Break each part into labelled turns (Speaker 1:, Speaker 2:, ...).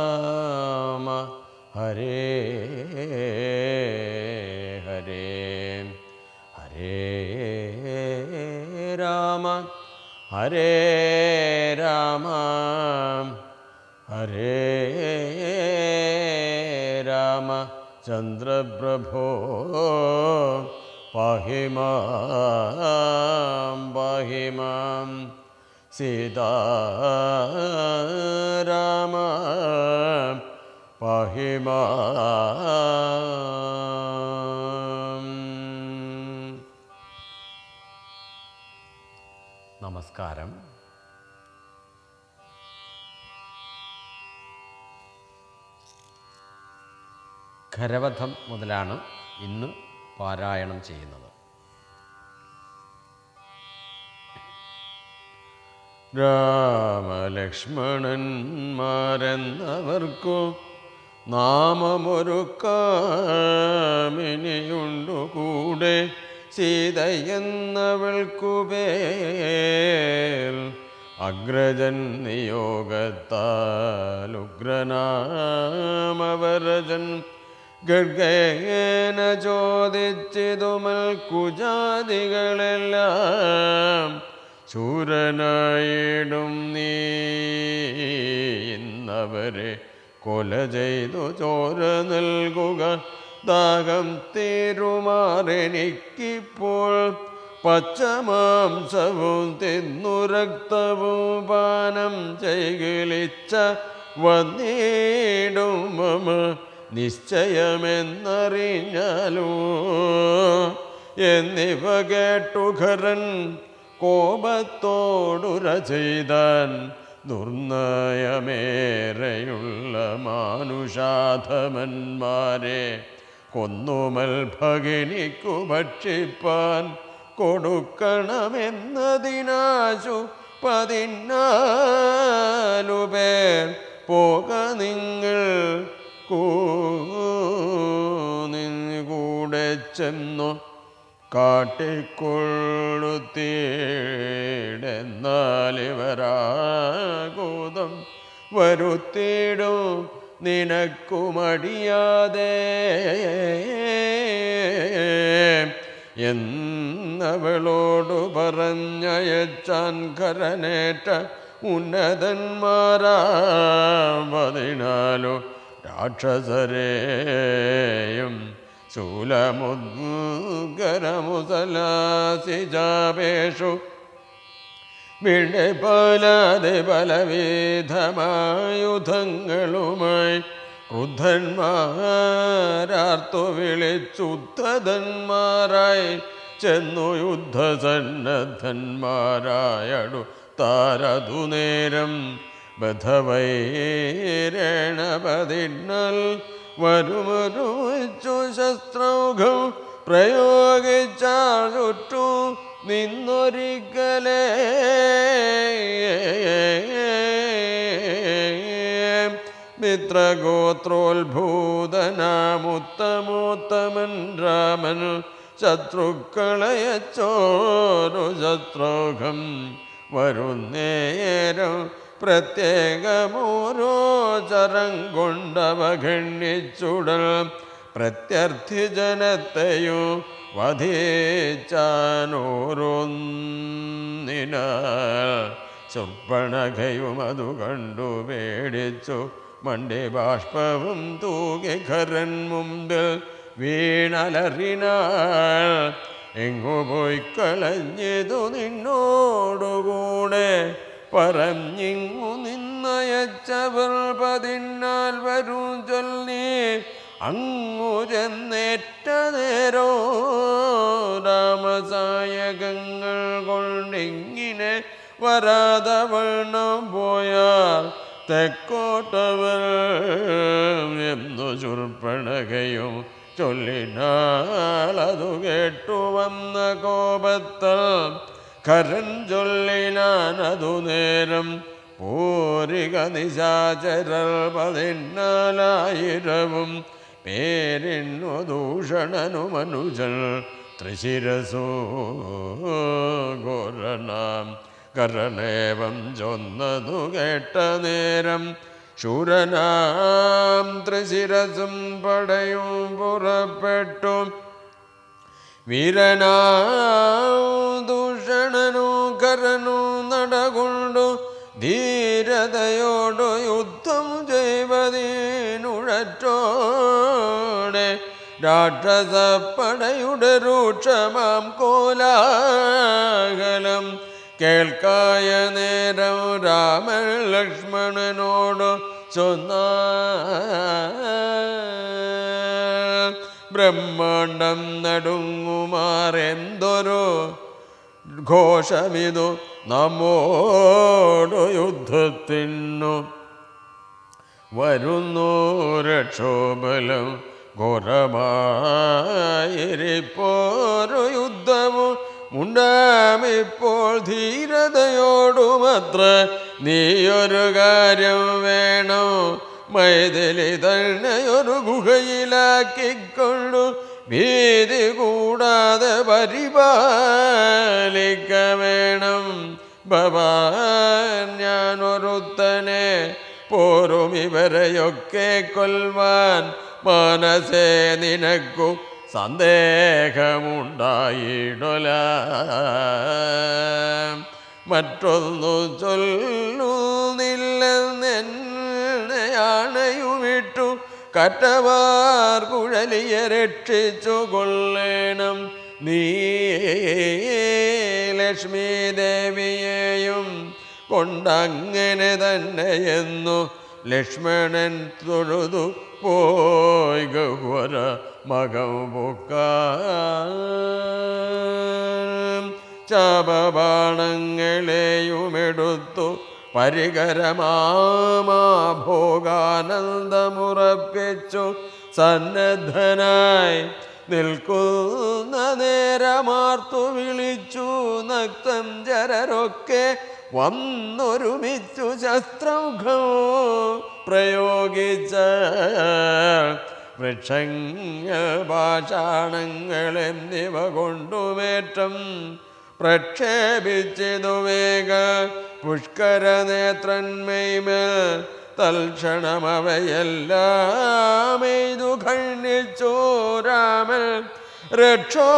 Speaker 1: രാമ. ഹരേ ഹരേ ഹരേ രാമ. ഹരേ രാമ. ഹരേ രാമ. ചന്ദ്രപ്രഭോ പാഹിമാം മാം പാഹി മാം സീതാരാമ പഹിമ നമസ്കാരം. ഖരവധം മുതലാണ് ഇന്ന് പാരായണം ചെയ്യുന്നത്. രാമലക്ഷ്മണന്മാരെന്നവർക്കു നാമമൊരു കാമിനിയുണ്ടു കൂടെ. സീതയെന്നവൾക്കുപേൽ അഗ്രജൻ നിയോഗത്താലുഗ്രനാമവരജൻ ഗർഗേന ചോദിച്ചിതുമൽ കുജാതികളെല്ലാം ശൂരനായിടും നീ. ഇന്നവരെ കൊല ചെയ്തു ചോര നൽകുക. ദാഹം തീരുമാറെനിക്കിപ്പോൾ പച്ചമാംസവും തിന്നു രക്തവും പാനം ചെയ്കിളിച്ച വന്നിടും നിശ്ചയമെന്നറിഞ്ഞാലോ? എന്നിവ കേട്ടുഖരൻ കോപത്തോടുര ചെയ്താൻ ദുർനയമേറെയുള്ള മാനുഷാധമന്മാരെ കൊന്നുമൽ ഭഗിനിക്കു ഭക്ഷിപ്പാൻ കൊടുക്കണമെന്നതിനാശു പതിനാലുപേർ പോക നിങ്ങൾ കൂടെ ചെന്നു കാട്ടിക്കൊള്ളുത്തീടെന്നാലിവരാകൂതം വരുത്തിടും വരുത്തിയിടും നിനക്കുമടിയാതെ എന്നവളോടു പറഞ്ഞയച്ചാൻ കരനേറ്റ ഉന്നതന്മാരാവതിനാലു രാക്ഷസരെയും ശൂലമുദ്ഗരമുസലാസിജാപേഷു വിടപാലാതെ പലവിധമായുധങ്ങളുമായി ക്രുദ്ധന്മാരാർത്തു വിളിച്ചുദ്ധതന്മാരായി ചെന്നു യുദ്ധസന്നദ്ധന്മാരായടു താരതു നേരം ബധവൈരണപതിന്നൽ വരുമൊരുമിച്ചു ശസ്ത്രൗഘം പ്രയോഗിച്ചാൽ ചുറ്റു നിന്നൊരിക്കലേ മിത്രഗോത്രോത്ഭൂതനാമുത്തമോത്തമൻ രാമൻ ശത്രുക്കളയച്ചോരു ശത്രുഘം വരുന്നേരം പ്രത്യേകമോരോ ചരം കൊണ്ടവഗണ്ണിച്ചുടൽ പ്രത്യർത്ഥി ജനത്തെയോ വധിച്ചാനോരോന്നിന ചുർപ്പണകയും അതു കണ്ടു പേടിച്ചു മണ്ടി ബാഷ്പവും തൂകി ഖരൻ മുമ്പിൽ വീണലറിനാൾ. എങ്ങു പോയി കളഞ്ഞതു നിന്നോടുകൂടെ പറഞ്ഞിങ്ങു നിന്നയച്ചവർ പതിന്നാൽ വരും ചൊല്ലി അങ്ങു ചെന്നേറ്റ നേരോ രാമസായകങ്ങൾ കൊണ്ടിങ്ങനെ വരാതവണ്ണം പോയാൽ തെക്കോട്ടവർ എന്നു ചുർപ്പണകയും ചൊല്ലിനാളതു കേട്ടു വന്ന കോപത്തൽ കരൻ ചൊല്ലിനാനതു നേരം പൂരിക നിശാചരൽ പതിനാലായിരവും പേരിന്നു ദൂഷണനു മനുജൽ ത്രിശിരസോ ഘോരണാം കരണേവം ചൊന്നതു കേട്ട നേരം ശൂരനാം ത്രിശിരസും പടയും പുറപ്പെട്ടു. വീരനാ ദൂഷണനു കരനു നടകൊണ്ടു ധീരതയോടു യുദ്ധം ചെയ്വതീനുഴറ്റോടെ രാക്ഷസപ്പടയുടെ രൂക്ഷമാം കോലാഹലം കേൾക്കായ നേരം രാമൻ ലക്ഷ്മണനോട് ചൊന്ന ബ്രഹ്മാണ്ടം നടുങ്ങുമാരെന്തൊരു ഘോഷമിതു നമ്മോടു യുദ്ധത്തിനു വരുന്നു രക്ഷോബലം ഘോരമായിരിപ്പോരു യുദ്ധവും ഉണ്ടാമിപ്പോൾ ധീരതയോടുമത്ര നീയൊരു കാര്യം വേണോ? മൈഥിലി തന്നെയൊരു ഗുഹയിലാക്കിക്കൊണ്ടു ഭീതി കൂടാതെ പരിപാലിക്ക വേണം ഭവാൻ ഞാനൊരുത്തനെ പോരും ഇവരെയൊക്കെ കൊൽവാൻ മനസ്സേ നിനക്കു സന്ദേഹമുണ്ടായിടല. മറ്റൊന്നു ചൊല്ലുന്നില്ലെന്നെയാണയുമിട്ടു കറ്റവാർ കുഴലിയെ രക്ഷിച്ചു കൊള്ളേണം. നീ ലക്ഷ്മി ദേവിയെയും കൊണ്ടങ്ങനെ തന്നെയെന്നു ലക്ഷ്മണൻ തൊഴുതു പോയി ഗഹ്വര മകം പൊക്ക ചാപബാണങ്ങളെയുമെടുത്തു പരികരമാഭോഗാനന്ദമുറപ്പിച്ചു സന്നദ്ധനായി നിൽക്കുന്ന നേരമാർത്തു വിളിച്ചു നക്തം ജരരൊക്കെ വന്നൊരുമിച്ചു ശസ്ത്രൗഘം പ്രയോഗിച്ച വൃക്ഷങ്ങൾ പാഷാണങ്ങൾ എന്നിവ കൊണ്ടുമേറ്റം പ്രക്ഷേപിച്ചിതു വേഗ. പുഷ്കര നേത്രന്മൈമേൽ തൽക്ഷണമവയെല്ലാം എയ്തു ഖണ്ഡിച്ചു രാമൻ. രക്ഷോ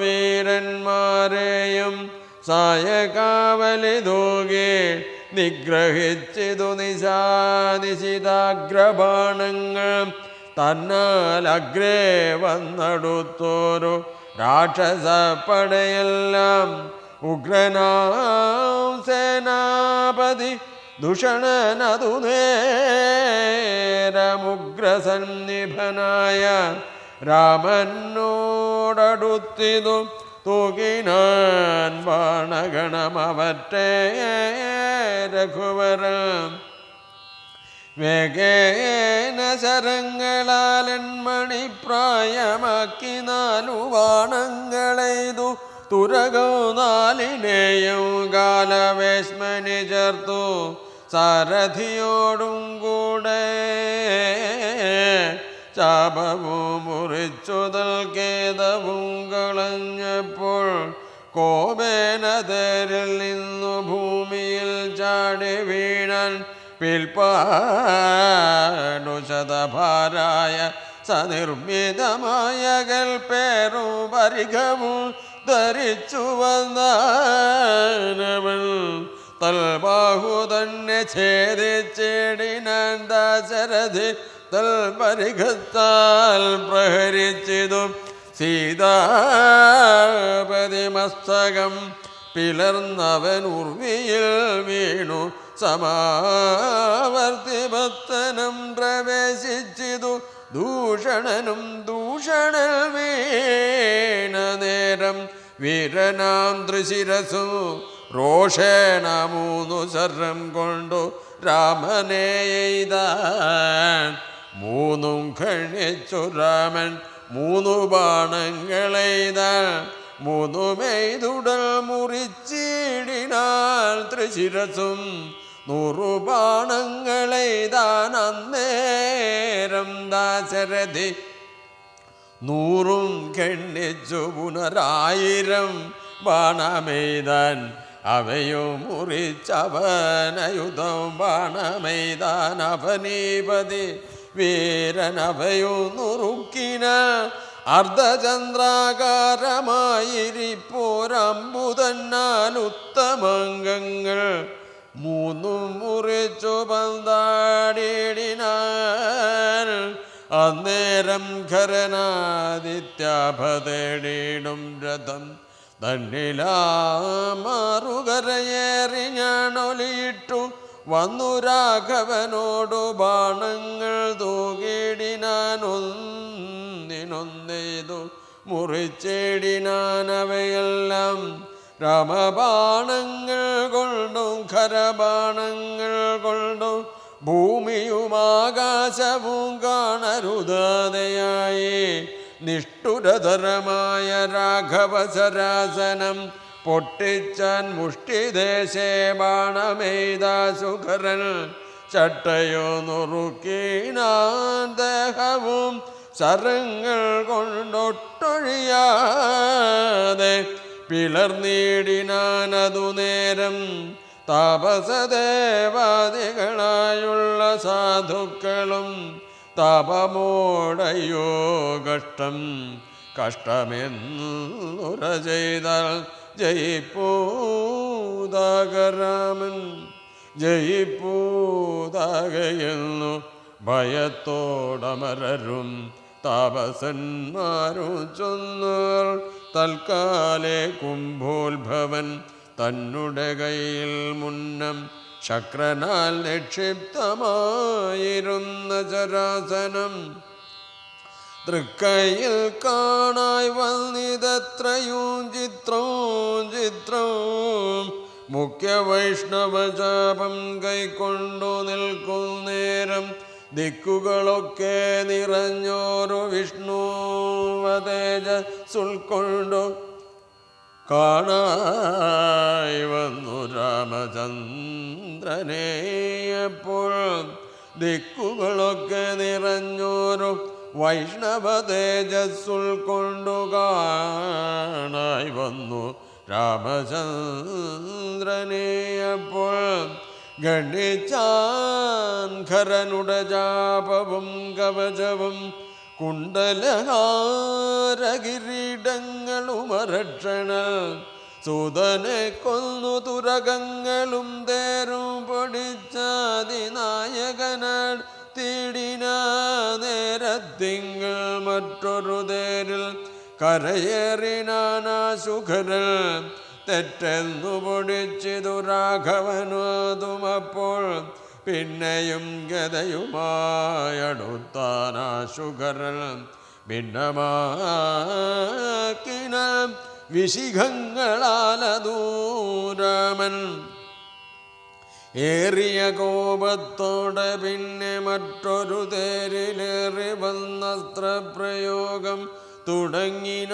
Speaker 1: വീരന്മാരെയും സായകാവലി തൂകി നിഗ്രഹിച്ചിതു നിശാനിശിതാഗ്രബാണങ്ങൾ. തന്നാൽ അഗ്രേ വന്നടുത്തോരു രാക്ഷസപ്പടയെല്ലാം ഉഗ്രനാം സേനാപതി ദുഷണനതു നേരമുഗ്രസന്നിഭനായ രാമനോടടുത്തിതു തൂകിനാൻ ബാണഗണമവറ്റേ രഘുവരം. വേഗേന ശരങ്ങളാലെൺമണി പ്രായമാക്കി നാലു വാണങ്ങളെയ്തു. തുരകോ നാലിനെയും കാലവേശ്മനി ചേർത്തു. സാരഥിയോടും കൂടെ ചാപവും മുറിച്ചു നൽകേതവും കളഞ്ഞപ്പോൾ കോപേനതരിൽ നിന്നു ഭൂമിയിൽ ചാടി വീണൻ പിൽപ്പാടു ശതഭാരായ സനിർമ്മിതമായ കൽപ്പേറും പരിഘവും ധരിച്ചു വന്നവൾ തൽബാഹു തന്നെ ഛേദിച്ചിടിനാൻ ദാശരഥി തൽപരിഘത്താൽ പ്രഹരിച്ചിതും സീതാപതിമസ്തകം. പിളർന്നവൻ ഉർവിയിൽ വീണു സമാവർത്തി ഭക്തനം പ്രവേശിച്ചിതു. ദൂഷണനും ദൂഷണൽ വീണ നേരം വീരനാം തൃശിരസു റോഷേണ മൂന്നു ശരം കൊണ്ടു രാമനെ എയ്താൻ. മൂന്നും ഖണിച്ചു രാമൻ മൂന്നു ബാണങ്ങളെയ്താൻ മൂന്നുമെയ്തുടൽ മുറിച്ചിടിനാൽ തൃശിരസും നൂറു ബാണങ്ങളെയ്താൻ അന്നേരം ദാശരഥി നൂറും കെണ്ണിച്ചു പുനരായിരം ബാണമെയ്താൻ അവയോ മുറിച്ചവനയുധം ബാണമെയ്താൻ അവനീപതി വീരൻ അവയോ നുറുക്കിന അർദ്ധചന്ദ്രാകാരമായിരിപ്പോരമ്പുതന്നാൽ ഉത്തമംഗങ്ങൾ മൂന്നും മുറിച്ചു പന്താടിയിടിനാൽ അന്നേരം ഖരനാദിത്യാഭതേടിയിടും രഥം. തന്നിലാമാറുകരയേറി വന്നു രാഘവനോടു ബാണങ്ങൾ തൂകിടിനാനൊന്നിനൊന്നെയ്തു മുറിച്ചേടിനാനവയെല്ലാം രാമബാണങ്ങൾ കൊണ്ടും ഖരബാണങ്ങൾ കൊണ്ടും ഭൂമിയും ആകാശവും കാണരുതാതയായി. നിഷ്ഠുരതരമായ രാഘവസരാസനം പൊട്ടിച്ചാൻ മുഷ്ടിദേശേ ബാണമേതാസുഖരൻ ചട്ടയോ നുറുക്കീനാൻ ദേഹവും കൊണ്ടൊട്ടൊഴിയാ പിളർന്നിടിനാനതു നേരം താപസദേവാദികളായുള്ള സാധുക്കളും താപമോടയോ കഷ്ടം കഷ്ടമെന്നുര ചെയ്താൽ ജയിപ്പൂതാകരാമൻ ജയിപ്പൂതാകയെന്നു ഭയത്തോടമരരും താപസന്മാരും ചൊന്നർ തൽക്കാലെ കുംഭോത്ഭവൻ തന്നുടെ കയ്യിൽ മുന്നം ശക്രനാൽ നിക്ഷിപ്തമായിരുന്ന ചരാസനം തൃക്കയിൽ കാണായി വന്നിതത്രയും ചിത്രവും ചിത്രവും മുഖ്യ വൈഷ്ണവജാപം കൈക്കൊണ്ടു നിൽക്കുന്നേരം ദിക്കുകളൊക്കെ നിറഞ്ഞോരു വിഷ്ണുവതേജസുൾക്കൊണ്ടു കാണായി വന്നു രാമചന്ദ്രനേയപ്പോൾ ദിക്കുകളൊക്കെ നിറഞ്ഞോരു വൈഷ്ണവ തേജസ്സുൾക്കൊണ്ടു കാണായി വന്നു രാമചന്ദ്രനെ അപ്പോൾ ഗണിച്ചാൻ ജാപവും കവചവും കുണ്ടലഹാരകിരീടങ്ങളുമരക്ഷണ സുതനെ കൊന്നു തുരകങ്ങളും തേരും പൊടിച്ചാതിനായകനാൾ തീടിന മറ്റൊരു തേരിൽ കരയേറിനാനാശുഖരൽ തെറ്റെന്നു പൊടിച്ചിതു രാഘവനോതുമപ്പോൾ പിന്നെയും ഗതയുമായടുത്താനാശുഖരൽ ഭിന്നമാക്കിന വിശിഖങ്ങളാലദൂരമൻ. ഏറിയ കോപത്തോടെ പിന്നെ മറ്റൊരു തേരിലേറി വന്നസ്ത്രപ്രയോഗം തുടങ്ങിനാൻ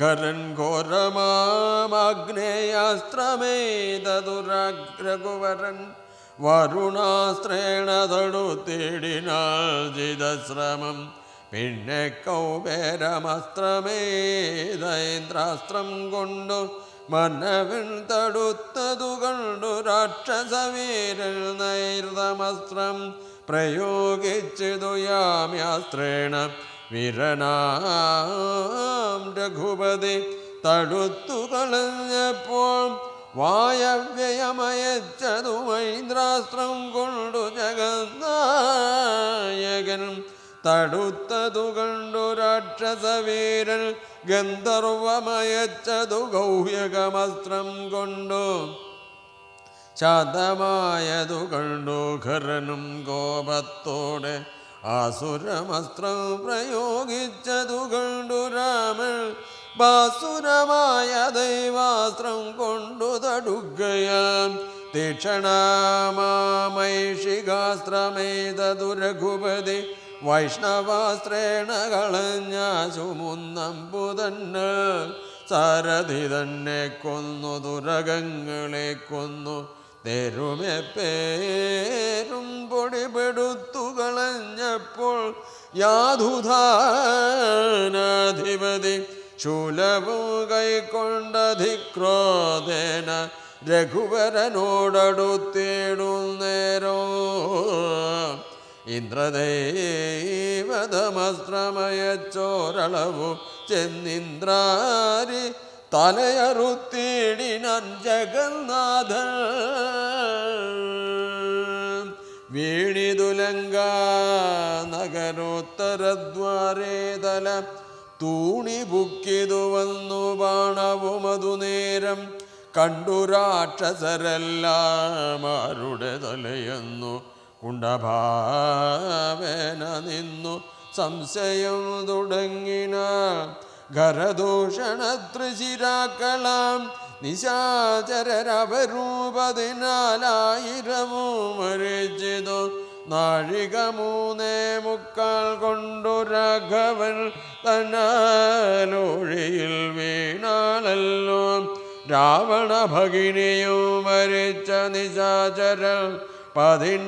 Speaker 1: കരൻ ഘോരമാഗ്നേയാസ്ത്രമേതതുരഘുവരൻ വരുണാസ്ത്രേണ തടുത്തിടിനാൾ ജിതശ്രമം. പിന്നെ കൗബേരമസ്ത്രമേതൈന്ദ്രാസ്ത്രം കൊണ്ടു മനവിൻ തടുത്തതു കണ്ടു രാക്ഷസവീരൻ നൈർതമസ്ത്രം പ്രയോഗിച്ചിതു വിരനാം രഘുപതി തടുത്തു കളഞ്ഞപ്പോൾ വായവ്യയമയച്ചതു മൈന്ദ്രാസ്ത്രം കൊണ്ടു ജഗന്നായകൻ. തടുത്തതു കണ്ടു രാക്ഷസവീരൻ ഗന്ധർവമയച്ചതു ഗൗഹ്യകമസ്ത്രം കൊണ്ടു. ശതമായതു കണ്ടു ഖരനും കോപത്തോടെ ആസുരമസ്ത്രം പ്രയോഗിച്ചതു കണ്ടു രാമൻ ബാസുരമായ ദൈവാസ്ത്രം കൊണ്ടു തടുകയാം തീക്ഷണമാമൈഷികാസ്ത്രമേതതു രഘുപതി വൈഷ്ണവാസ്ത്രേണ കളഞ്ഞ പുതന്ന സാരഥി തന്നെ കൊന്നു ദുരകങ്ങളെ കൊന്നു. തെരുമെ പേരും പൊടിപെടുത്തു കളഞ്ഞപ്പോൾ യാതുധാനാധിപതി ശൂലവും കൈക്കൊണ്ടധിക്രോധേന രഘുവരനോടടുത്തിടുന്നേരോ. ഇന്ദ്രദൈവതമസ്ത്രമയച്ചോരളവും ചെന്നിന്ദ്രാരി തലയറുത്തിടിനൻ ജഗന്നാഥൻ വീണിതുലങ്ക നഗരോത്തരദ്വാരേ തല തൂണി ബുക്കിതു വന്നു ബാണവുമതു നേരം. കണ്ടു രാക്ഷസരെല്ലാം ആരുടെ തലയെന്നു. കുണ്ടഭാവേന നിന്നു. സംശയം തുടങ്ങിന ഖരദൂഷണ തൃശിരാക്കളാം നിശാചരവരൂപതിനാലായിരവും മരിച്ചിതു നാഴിക മൂന്നേ മുക്കാൽ കൊണ്ടു രാഘവൻ തന്നാലൊഴിയിൽ വീണാളല്ലോ രാവണ ഭഗിനിയും മരിച്ച നിശാചരൽ പതിനാലായിരവും.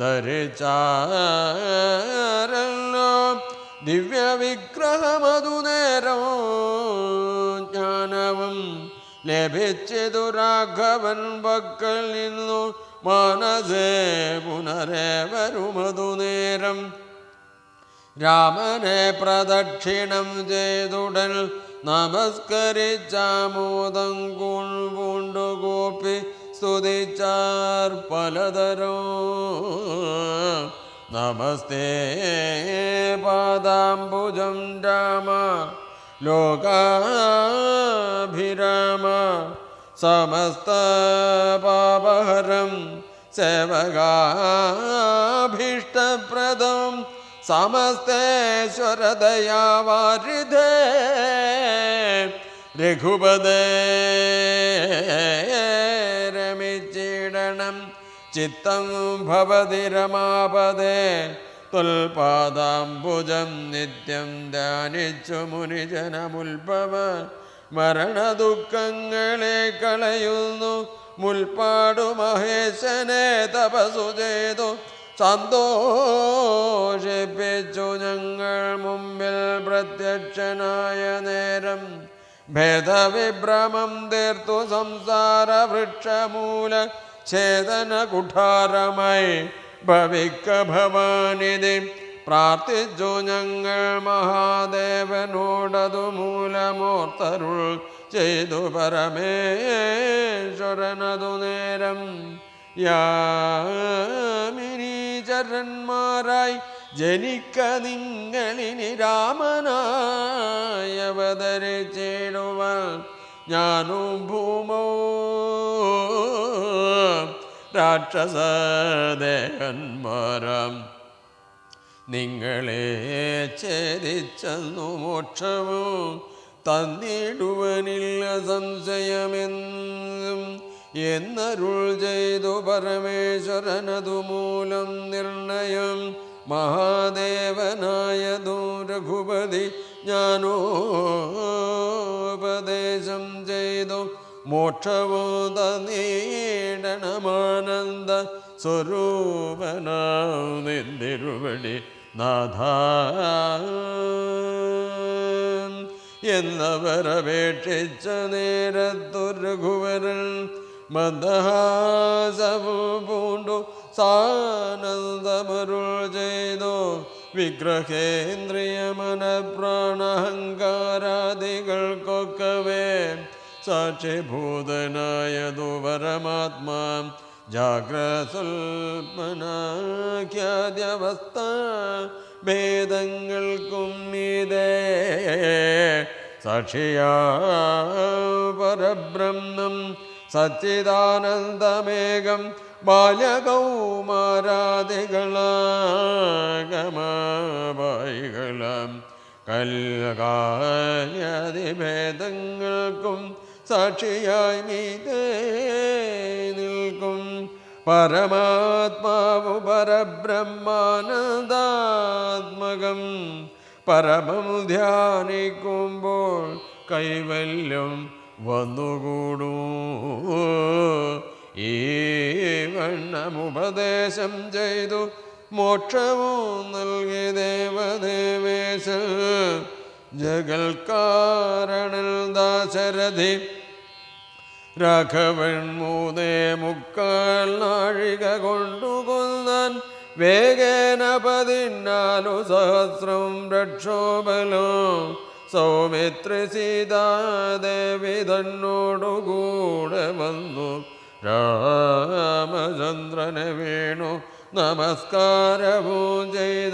Speaker 1: ധരിച്ചാരല്ലോ ദിവ്യവിഗ്രഹമതു നേരം ജ്ഞാനവും ലഭിച്ചതു രാഘവൻ പക്കൽ നിന്നു. മനസേ പുനരേ വരുമതു നേരം. രാമനെ പ്രദക്ഷിണം ചെയ്തുടൽ നമസ്കരിച്ചാമോദം പൂണ്ടു കൂപ്പി സ്തുതിച്ചാർ പലതരോ. നമസ്തേ പാദാംബുജം രാമ ലോകാഭിരാമ. സമസ്ത പാപഹരം സേവകാഭീഷ്ടപ്രദം. സമസ്തേശ്വരദയാവാരിധേ. രഘുപദേ രമിച്ചിടണം ചിത്തം ഭവതി രമാപദേ തുൽപാദാംബുജം നിത്യം ധ്യാനിച്ചു മുനിജനമുൽഭവ മരണദുഃഖങ്ങളെ കളയുന്നു. മുൽപ്പാടു മഹേശനെ തപസു ചെയ്തു. സന്തോഷിപ്പിച്ചു ഞങ്ങൾ മുമ്പിൽ പ്രത്യക്ഷനായ നേരം. ഭേദവിഭ്രമം തീർത്തു സംസാര വൃക്ഷമൂല ഛേദന കുഠാരമായി ഭവിക്ക ഭവാനിധി. പ്രാർത്ഥിച്ചു ഞങ്ങൾ മഹാദേവനോടതു മൂലമോർത്തരുൾ ചെയ്തു പരമേശ്വരനതു നേരം. യാമിനീചരന്മാരായി ജനിക്ക നിങ്ങളിനി രാമനായി അവതരിച്ചിടുവാൻ ഞാനും ഭൂമോ. രാക്ഷസദേഹന്മാരം നിങ്ങളെ ഛേദിച്ചെന്നു മോക്ഷവും തന്നിടുവനില്ല സംശയമെന്നും എന്നരുൾ ചെയ്തു പരമേശ്വരനതുമൂലം നിർണയം മഹാദേവനായതു രഘുപതി ജ്ഞാനോപദേശം ചെയ്തു. മോക്ഷബോധ തന്നീടണമാനന്ദ സ്വരൂപനാം നിന്തിരുവടി നാഥ. എന്നവരപേക്ഷിച്ച നേരത്തു രഘുവരൻ മന്ദഹാസവും പൂണ്ടു സാനന്ദമരുൾ ചെയ്തു വിഗ്രഹേന്ദ്രിയമനപ്രാണഹങ്കാരാദികൾക്കൊക്കവേ. സാക്ഷിഭൂതനായതു പരമാത്മാ ജാഗ്രസുൽമനാഖ്യാദ്യവസ്ഥ ഭേദങ്ങൾക്കും ഇതേ. സാക്ഷിയാ പരബ്രഹ്മം സച്ചിദാനന്ദമേകം ബാല്യകൗമാരാദികളാഗമായികളം കൽകാര്യാദിഭേദങ്ങൾക്കും സാക്ഷിയായി മീതേ നിൽക്കും. പരമാത്മാവു പരബ്രഹ്മാനന്ദാത്മകം. പരമം ധ്യാനിക്കുമ്പോൾ കൈവല്യം വന്നുകൂടൂ. ഈ വണ്ണമുപദേശം ചെയ്തു മോക്ഷവും നൽകി ദേവദേവേശ ജഗൽക്കാരണൽ ദാശരഥി രാഘവൻ മൂന്നേ മുക്കാൽ നാഴിക കൊണ്ടു കൊന്നാൻ. വേഗേന പതിനാലു സഹസ്രം രക്ഷോബലോ സൗമിത്രി സീതാദേവി തന്നോടുകൂടെ വന്നു. രാമചന്ദ്രനെ വീണു. നമസ്കാരവും ചെയ്ത.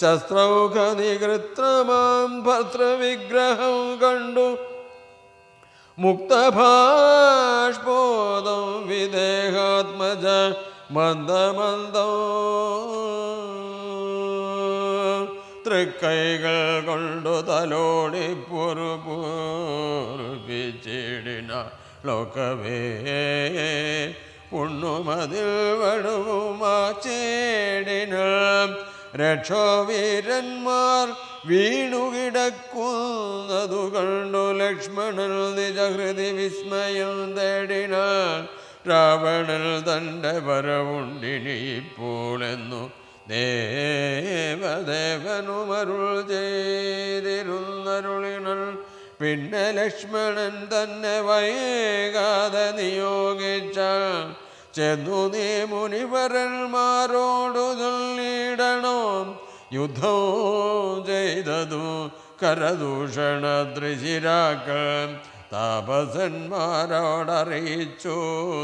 Speaker 1: ശസ്ത്രൗഘ നികൃത്രമാം ഭർത്തൃവിഗ്രഹം കണ്ടു. മുക്തഭാഷ്പോദം വിദേഹാത്മജ മന്ദമന്ദോ. തൃക്കൈകൾ കൊണ്ടു തലോടി പൊറുപൂർപ്പിച്ചിടിന ലോകവേ. പുണ്ണുമതിൽ വടുവുമാച്ചേടിന രക്ഷോവീരന്മാർ വീണുകിടക്കുന്നതു കണ്ടു ലക്ഷ്മണൻ നിജഹൃതി വിസ്മയം തേടിനാൽ രാവണൻ തന്റെ വരവുണ്ടിനിപ്പോൾ ഇപ്പോളെന്നു ദേവദേവനുമരുൾ ചെയ്തിരുന്നരുളിനൽ പിന്നെ ലക്ഷ്മണൻ തന്നെ വൈകാതെ നിയോഗിച്ച ചെന്നു നീ മുനിവരന്മാരോടു ചൊല്ലിടണോ? യുദ്ധവും ചെയ്തതു കരദൂഷണ ത്രിശിരാക്കൾ താപസന്മാരോടറിയിച്ചു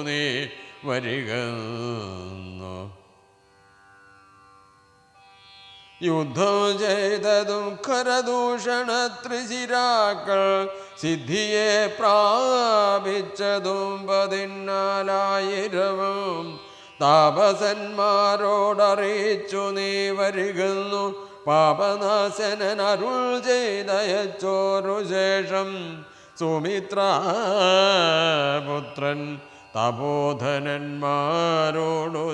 Speaker 1: നീ വരികന്നു. യുദ്ധം ചെയ്തതും കരദൂഷണ ത്രിശിരാക്കൾ സിദ്ധിയെ പ്രാപിച്ചതും പതിനാലായിരവും താപസന്മാരോടറിയിച്ചു നീ വരികുന്നു. പാപനാശനൻ അരുൾ ചെയ്തയച്ചോരു ശേഷം സുമിത്രപുത്രൻ തപോധനന്മാരോടു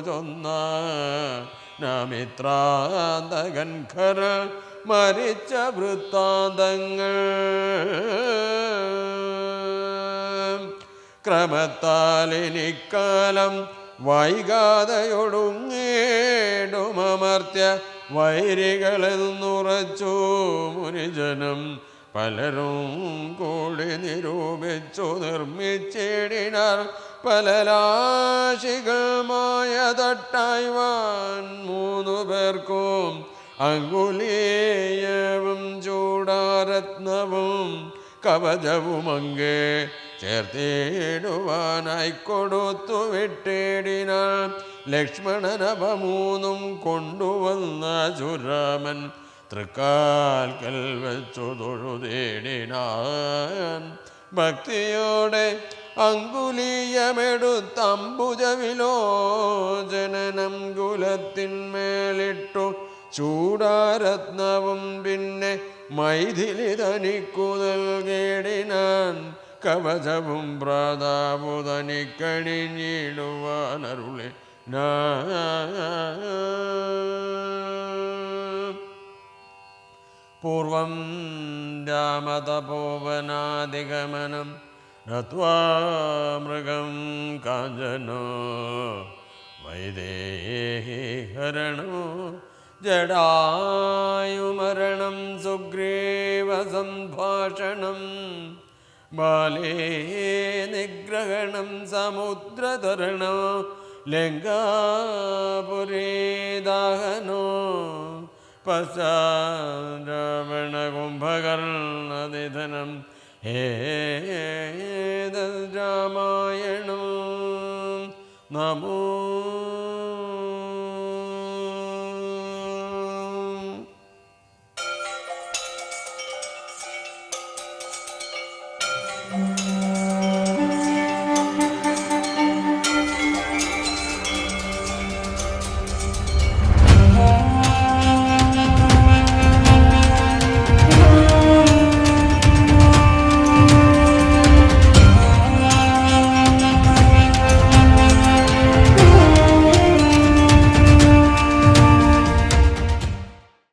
Speaker 1: ചൊന്ന നമിത്രാന്തകൻ ഖര മരിച്ച വൃത്താന്തങ്ങൾ. ക്രമത്താലിനിക്കാലം വൈകാതെയൊടുങ്ങേടുമർത്യ വൈരികളെന്നുറച്ചു മുനിജനം പലരും കൂടി നിരൂപിച്ചു നിർമ്മിച്ചിടിനാർ. പലരാശികളുമായ തട്ടായ്വാൻ മൂന്നു പേർക്കും അങ്കുലീയവും ചൂടാരത്നവും കവചവും അങ്ങേ ചേർത്തിടുവാനായി കൊടുത്തു വിട്ടേടിനാൽ ലക്ഷ്മണനവ മൂന്നും കൊണ്ടുവന്ന ചുരാമൻ തൃക്കാൽക്കൽ വെച്ചു തൊഴുതേടിനാൻ ഭക്തിയോടെ അങ്കുലീയമെടുത്തംബുജവിലോചനം കുലത്തിന്മേലിട്ടു ചൂടാരത്നവും പിന്നെ മൈഥിലി തനിക്കു നൽകിടിനാൻ കവചവും പ്രാതാപുതനിക്കണിഞ്ഞിടുവാനരുളെ. പൂർവം രാമതപോവനാദിഗമനം മൃഗം കാഞ്ചനോ വൈദേഹരണോ ജടായുമരണം സുഗ്രീവസംഭാഷണം ബാലേ നിഗ്രഹണം സമുദ്രതരണോ ലങ്കാപുരീദാഹനോ ദാഹനോ ഹേ രാമായണം നമോ